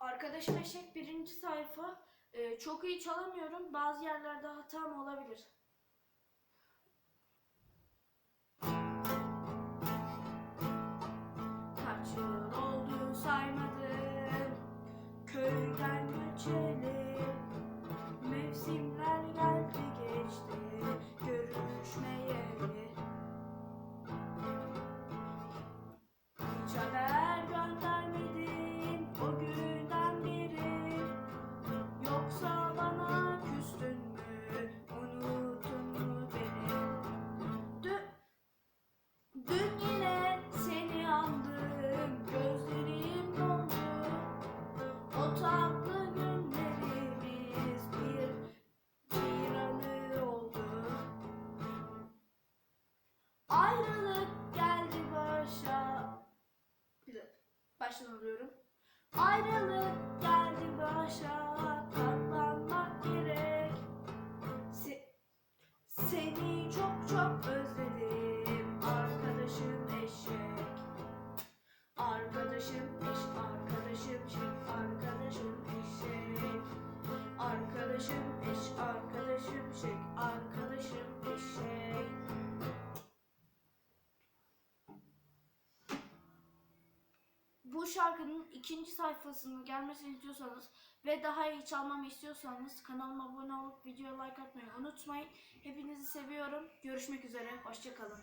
Arkadaşım eşek birinci sayfa. Ee, çok iyi çalamıyorum. Bazı yerlerde hatam olabilir. Baştan alıyorum. Ayrılık geldi başa katlanmak gerek. Se- seni çok çok özledim arkadaşım eşek. Arkadaşım eş, arkadaşım şek, arkadaşım eşek. Arkadaşım eş, arkadaşım şek, arkadaşım bu şarkının ikinci sayfasının gelmesini istiyorsanız ve daha iyi çalmamı istiyorsanız kanalıma abone olup videoya like atmayı unutmayın. Hepinizi seviyorum. Görüşmek üzere. Hoşçakalın.